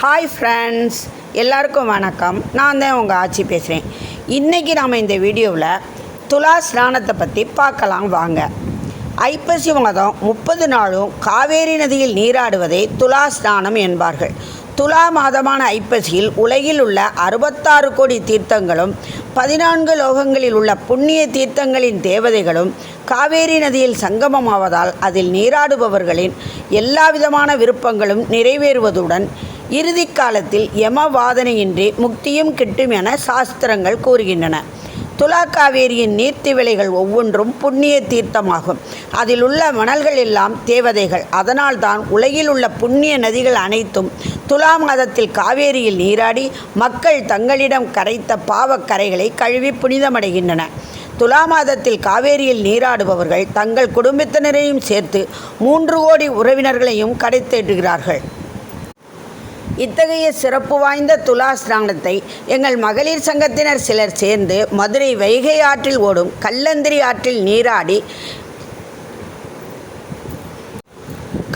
Hi friends எல்லாருக்கும் வணக்கம். நான் தான் உங்கள் ஆட்சி பேசுகிறேன் இன்றைக்கி நாம் இந்த வீடியோவில் துலா ஸ்நானத்தை பற்றி பார்க்கலாம் வாங்க. ஐப்பசி மாதம் முப்பது நாளும் காவேரி நதியில் நீராடுவதை துலா ஸ்நானம் என்பார்கள். துலா மாதமான ஐப்பசியில் உலகில் உள்ள அறுபத்தாறு கோடி தீர்த்தங்களும் பதினான்கு லோகங்களில் உள்ள புண்ணிய தீர்த்தங்களின் தேவதைகளும் காவேரி நதியில் சங்கமமாவதால் அதில் நீராடுபவர்களின் எல்லா விதமான விருப்பங்களும் நிறைவேறுவதுடன் இறுதி காலத்தில் யம வாதனையின்றி முக்தியும் கிட்டும் என சாஸ்திரங்கள் கூறுகின்றன. துலா காவேரியின் நீர்த்திவிளைகள் ஒவ்வொன்றும் புண்ணிய தீர்த்தமாகும். அதில் உள்ள மணல்கள் எல்லாம் தேவதைகள். அதனால்தான் உலகில் உள்ள புண்ணிய நதிகள் அனைத்தும் துலா மாதத்தில் காவேரியில் நீராடி மக்கள் தங்களிடம் கரைத்த பாவக்கரைகளை கழுவி புனிதமடைகின்றன. துலா மாதத்தில் காவேரியில் நீராடுபவர்கள் தங்கள் குடும்பத்தினரையும் சேர்த்து மூன்று கோடி உறவினர்களையும் கடைத்தேடுகிறார்கள் இத்தகைய சிறப்பு வாய்ந்த துலா ஸ்நானத்தை எங்கள் மகளிர் சங்கத்தினர் சிலர் சேர்ந்து மதுரை வைகை ஆற்றில் ஓடும் கல்லந்திரி ஆற்றில் நீராடி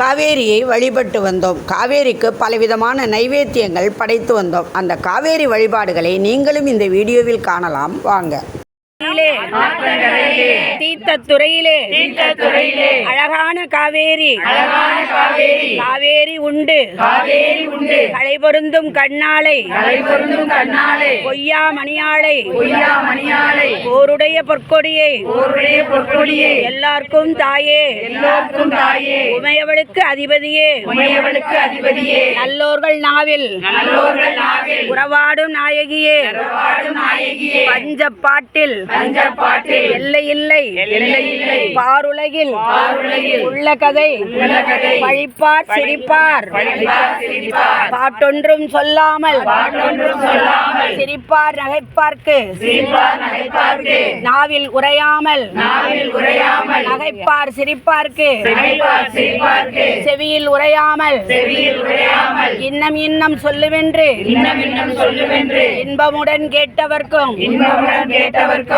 காவேரியை வழிபட்டு வந்தோம். காவேரிக்கு பலவிதமான நைவேத்தியங்கள் படைத்து வந்தோம். அந்த காவேரி வழிபாடுகளை நீங்களும் இந்த வீடியோவில் காணலாம். வாங்க. தீர்த்தத்துறையிலே அழகான காவேரி அழகான காவேரி காவேரி உண்டு. காவேரி உண்டு. கலை பொருந்தும் கண்ணாலை பொய்யா மணியாளை பொய்யா மணியாலை போருடைய பொற்கொடியை எல்லாருக்கும் தாயே எல்லோருக்கும் தாயே உமையவளுக்கு அதிபதியே உமையவளுக்கு அதிபதியே நல்லோர்கள் நாவில் நல்லோர்கள் நாவில் உறவாடும் நாயகியே உறவாடும் நாயகியே பஞ்ச பாட்டில் பஞ்ச பாட்டில் எல்லை இல்லை எல்லை இல்லை பாருலகில் உள்ள கதை பழிப்பார் சிரிப்பார் பாட்டொன்றும் சொல்லாமல். சிரிப்பார் நகைப்பார்க்கு. நாவில் உரையாமல் நகைப்பார் சிரிப்பார்க்கு. செவியில் உரையாமல் இன்னம் இன்னம் சொல்லுவென்று இன்னம் இன்னம் சொல்லுவென்று இன்பமுடன் கேட்டவர்க்கும்.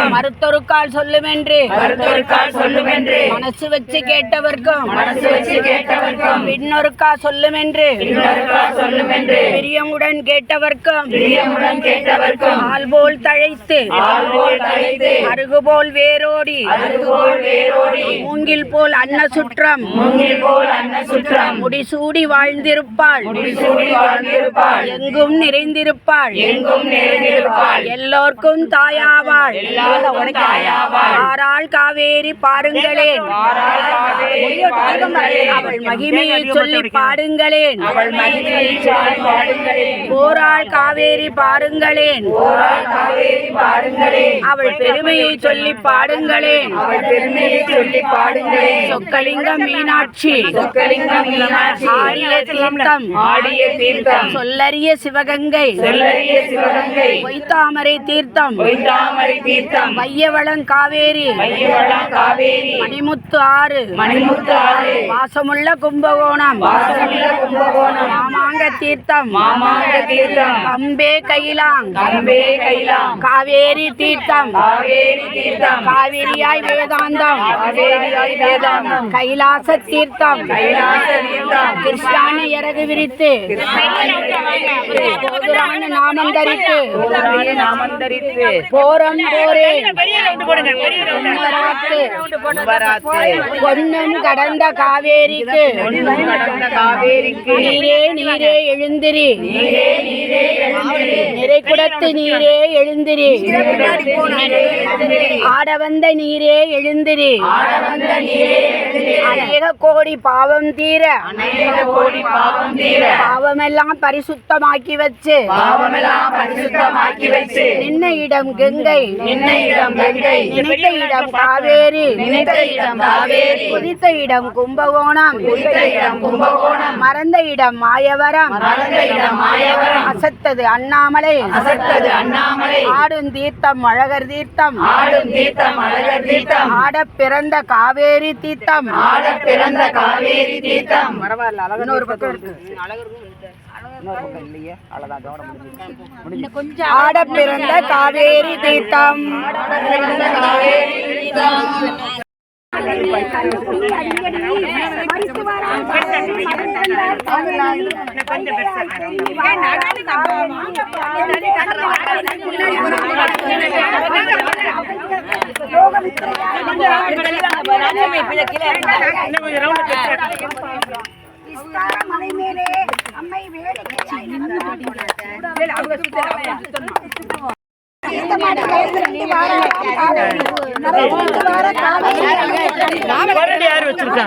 இன்பமுடன் கேட்டவர்க்கும் மருத்தொருக்கால் சொல்லுமென்று. மருத்துவருக்கால் சொல்லுமென்று. மனசு வச்சு கேட்டவர்க்கும். மனசு வச்சு கேட்டவர்க்கும். பின்னொருக்கா சொல்லுமென்று. இன்னொருக்கால் சொல்லுமென்று. பிரியமுடன் கேட்டவர்க்கும். பிரியமுடன் கேட்டவர்க்கும். ஆள்போல் தழைத்து. ஆள்போல் தழைத்து. அருகுபோல் வேரோடி. அதுபோல் வேரோடி. மூங்கில் போல் அன்ன சுற்றம். மூங்கில் போல் அன்ன சுற்றம். முடிசூடி வாழ்ந்திருப்பாள். முடிசூடி வாழ்ந்திருப்பாள். எங்கும் நிறைந்திருப்பாள். எங்கும் நிறைந்திருப்பாள். எல்லோர்க்கும் தாயாவாள். எல்லாருக்கும் ஆறாள் காவேரி பாருங்களேன். அவள் மகிமையை சொல்லி பாடுங்களேன். போராள் காவேரி பாருங்களேன். அவள் பெருமையை சொல்லி பாடுங்களேன். அவள் பெருமையை சொல்லி பாடுங்களேன். சொக்கலிங்கம் மீனாட்சி. ஆடிய தீர்த்தம். ஆடிய தீர்த்தம். சொல்லரிய சிவகங்கை. சொல்லறிய சிவகங்கை. பொய்த்தாமரை தீர்த்தம். பொய்தாமரை தீர்த்தம். மையவளம் காவேரி. மையவளம் காவேரி. மணிமுத்து ஆறு. மணிமுத்து ஆறு. வாசமுள்ள கும்பகோணம். வாசமுள்ள கும்பகோணம். மாமாங்க தீர்த்தம். மாமாங்க தீர்த்தம். கம்பே கைலாங் கம்பே கைலாம். காவேரி தீர்த்தம். காவேரி தீர்த்தம். காவிரியாய் வேதாந்தம். காவேரியாய் வேதாந்தம். கைலாச தீர்த்தம். கைலாச தீர்த்தம். கிருஷ்ணான இறகு விரித்து. போதுரான நாமம் தரித்து போதராய நாமம் தரித்து போரம் போரே பொன்னும் கடந்த காவேரிக்கு நீரே நீரே எழுந்திரி நீரே நீரே எழுந்திரு நிறை குடத்து நீரே எழுந்திரி ஆட வந்த நீரே எழுந்திரி அநேக கோடி பாவம் தீர அநேக கோடி பாவம் தீர. பாவமெல்லாம் பரிசுத்தமாக்கி வச்சு. பாவமெல்லாம் பரிசுத்தமாக்கி வச்சு. நின்ன இடம் கங்கை. நின்ன இடம் கங்கை நினைத்த இடம் காவேரி. நினைத்த இடம் காவேரி. குதித்த இடம் கும்பகோணம். குறித்த இடம் கும்பகோணம். மறந்த இடம் மாயவரம். மறந்த இடம் மாயவரம். அசத்தது அண்ணாமலை. அசத்தது அண்ணாமலை. ஆடும் தீர்த்தம் அழகர் தீர்த்தம். ஆடும் தீர்த்தம் அழகர் தீர்த்தம். ஆட பிறந்த காவேரி தீர்த்தம். ஆட பிறந்த காவேரி தீர்த்தம். இன்னொரு பக்கம் இருக்கு. ஆட பிறந்த காவேரி தீர்த்தம். பிறந்த காவேரி தீர்த்தம். மலை மேலே அம்மை வேடிக்கையாய் யார் வச்சிருக்கா?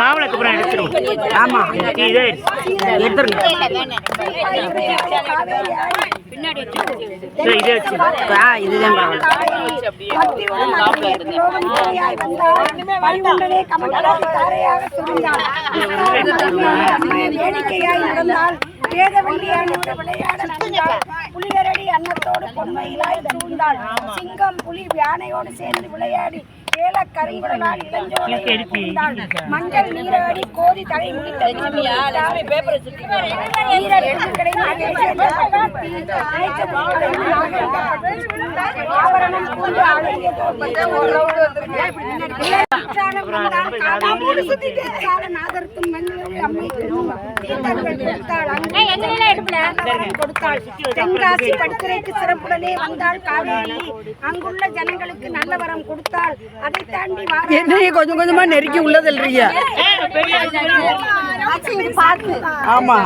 மாவிளக்கு அப்புறம் எடுத்துருவோம். ஆமா. இதே எடுத்துருங்க. இதே வச்சு. ஆ இதுதான் பரவாயில்ல வேடிக்கையாய் நடந்தால் வேதவள்ளியானோடு விளையாட அன்னத்தோடு பொன்மையிலாய் சூழ்ந்தாள் சிங்கம் புலி யானையோடு சேர்ந்து விளையாடி ஏல இளஞ்சோலை புகுந்தாள். மஞ்சள் நீராடி கோதி தலை பூண்டு அழகிய நாதர்த்தும் அம்மை கொடுத்தாள் அங்கு கொடுத்தாள் தென்காசி படுத்துறைக்கு சிறப்புடனே வந்தாள் காவேரி அங்குள்ள ஜனங்களுக்கு நல்ல வரம் கொடுத்தாள் அதை தாண்டி வார என்ன கொஞ்சம் கொஞ்சமா நெருக்கி உள்ளது இல்லையா ஆமா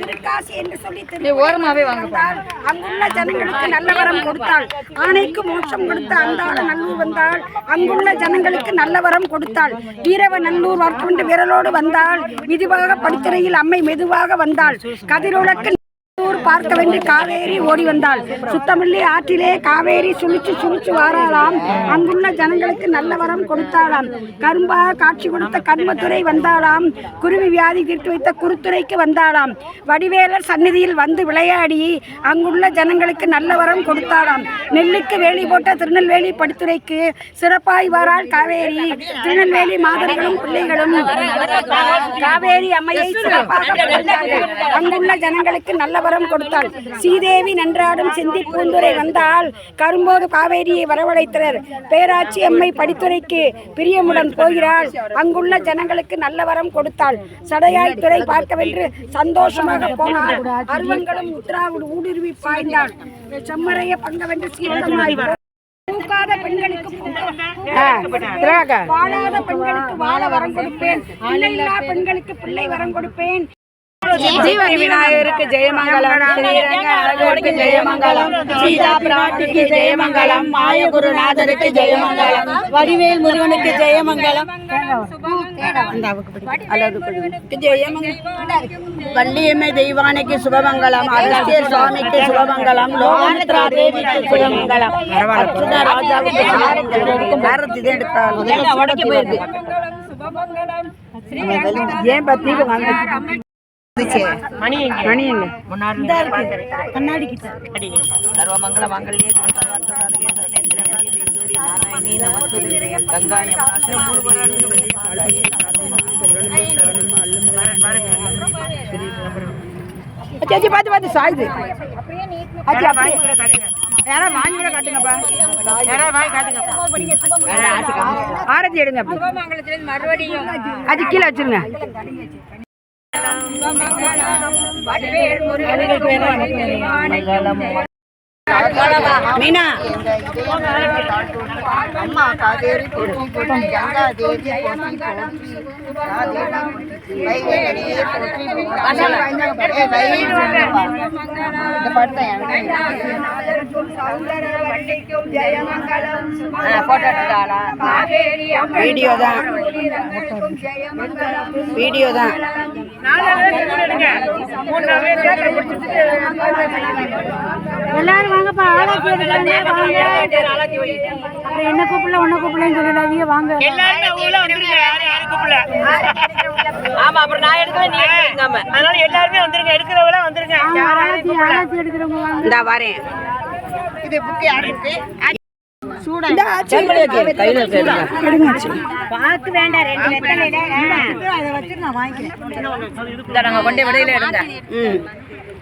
திருக்காசி என்று சொல்லி ஓரமாவே அங்குள்ள ஜனங்களுக்கு நல்ல வரம் கொடுத்தாள். ஆணைக்கு மோட்சம் கொடுத்த அந்தாள நல்லூர் வந்தாள் அங்குள்ள ஜனங்களுக்கு நல்ல வரம் கொடுத்தாள். வீரவ நல்லூர் வர்க்கொண்டு விரலோடு வந்தாள் மெதுவாக படுத்துறையில் அம்மை மெதுவாக வந்தாள். கதிரோலக்கு பார்க்க வேண்டி காவேரி ஓடி வந்தாள். சுத்தமில்லி ஆற்றிலே காவேரி சுழிச்சு சுழிச்சு வாராளாம். அங்குள்ள ஜனங்களுக்கு நல்ல வரம் கொடுத்தாளாம். கரும்பாக காட்சி கொடுத்த கர்மத்துறை வந்தாளாம். குருவி வியாதி தீர்த்து வைத்த குருத்துறைக்கு வந்தாளாம். வடிவேலர் சந்நிதியில் வந்து விளையாடி அங்குள்ள ஜனங்களுக்கு நல்ல வரம் கொடுத்தாளாம். நெல்லுக்கு வேலி போட்ட திருநெல்வேலி படுத்துறைக்கு சிறப்பாய் வாராள் காவேரி. திருநெல்வேலி மாதர்களும் பிள்ளைகளும் காவேரி அம்மையை சிறப்பாக அங்குள்ள ஜனங்களுக்கு நல்ல வரம் கொடுத்தாள். சீதேவி நன்றாடும் செந்தி பூந்துரை வந்தால் கரும்போது காவேரியை வரவழைத்தனர். பேராட்சி அம்மை படித்துறைக்கு பிரியமுடன் போகிறாள். அங்குள்ள ஜனங்களுக்கு நல்ல வரம் கொடுத்தாள். சடையாய் துறை பார்க்கவென்று சந்தோஷமாக போனாள். அருவங்களும் உத்ராவோடு ஊடுருவி பாய்ந்தாள். செம்மறைய பங்கவென்று போ- பூக்காத பெண்களுக்கு வாழாத பெண்களுக்கு வாழ வரம் கொடுப்பேன். பெண்களுக்கு பிள்ளை வரம் கொடுப்பேன். ஜீவன் விநாயகருக்கு ஜெயமங்கலம். ஸ்ரீரங்க அழகருக்கு ஜெயமங்கலம். சீதா பிராட்டிக்கு ஜெயமங்கலம். மாயகுருநாதருக்கு ஜெயமங்கலம். வடிவேல் முருகனுக்கு ஜெயமங்கலம். வள்ளியம்மை தெய்வானைக்கு சுபமங்கலம். அகஸ்தியர் சுவாமிக்கு சுபமங்கலம். லோகமித்ரா தேவிக்கு சுபமங்கலம். ராஜாவுக்கு பாரதி எடுத்தாலும். ஏன் பத்தி மணி எங்க? மணி எங்க? கண்ணாடி கிட்ட சர்வமங்கள மங்கள்யே சர்வார்த்தசாதகே சரணேந்திர தேவதூரி நாராயணி நமஸ்துதேயம் கங்காயம் அச்சாச்சி பார்த்து பார்த்து சாயுது அச்சி அப்படியே. யாராவது வாங்கி கூட காட்டுங்கப்பா. யாராவது வாங்கி காட்டுங்கப்பா. ஆரத்தி எடுங்க அப்படி. அது கீழே வச்சிருங்க. மங்களம். வடிவேல் முருகனுக்கு மங்களம். மீனா. அம்மா காவேரி போற்றி போற்றி. கங்கா தேவி வீடியோ தான். வீடியோ தான். எல்லாரும் வாங்கப்பா எடுக்கலாங்க வாங்க அப்புறம் என்ன கூப்பிடல உன்ன கூப்பிடலன்னு சொல்லிடாதீங்க வாங்க. ஆமா அப்புறம் நான் எடுக்கல நீ எடுக்காம. அதனால எல்லாருமே வந்துருங்க எடுக்கிறவங்க வந்துருங்க கூப்பிடல? ஆராய்ச்சி எடுக்கிறவங்க வாங்க. இந்த வரேன். இந்த நாங்க கொண்டே விடையில எடுங்க ம் ம், ம், ம், ம். நாலு பேர் நில்லுங்க ஆ. இப்படி ஓட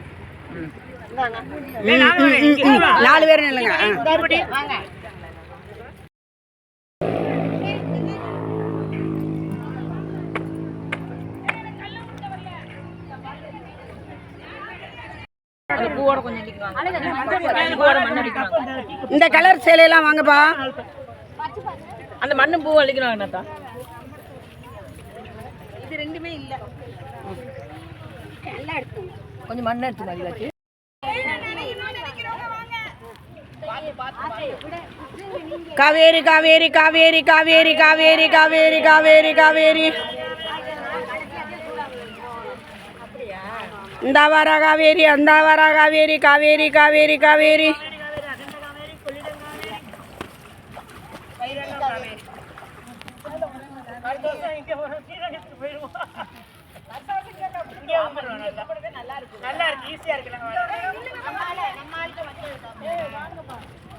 நாலு பேர் நில்லுங்க இந்த கலர் சேலையெல்லாம் வாங்கப்பா. அந்த மண்ணு பூ அழிக்கிறாங்கண்ணா இது ரெண்டுமே இல்லை. கொஞ்சம் மண்ணை எடுத்து மாதிரி காவேரி காவேரி காவேரி காவேரி காவேரி காவேரி காவேரி காவேரி. இந்த வார காவேரி அந்த வார காவேரி காவேரி காவேரி காவேரி. நல்லா இருக்கு. ஈஸியா இருக்கு.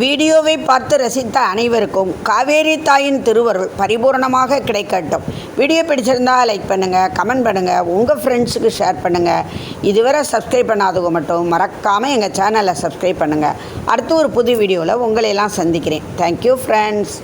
வீடியோவை பார்த்து ரசித்த அனைவருக்கும் காவேரி தாயின் திருவருள் பரிபூரணமாக கிடைக்கட்டும். வீடியோ பிடிச்சிருந்தா லைக் பண்ணுங்கள் கமெண்ட் பண்ணுங்கள் உங்கள் ஃப்ரெண்ட்ஸுக்கு ஷேர் பண்ணுங்கள் இதுவரை சப்ஸ்கிரைப் பண்ணாதவங்க மட்டும் மறக்காமல் எங்கள் சேனலை சப்ஸ்கிரைப் பண்ணுங்கள் அடுத்து ஒரு புது வீடியோவில் உங்களையெல்லாம் சந்திக்கிறேன். Thank you friends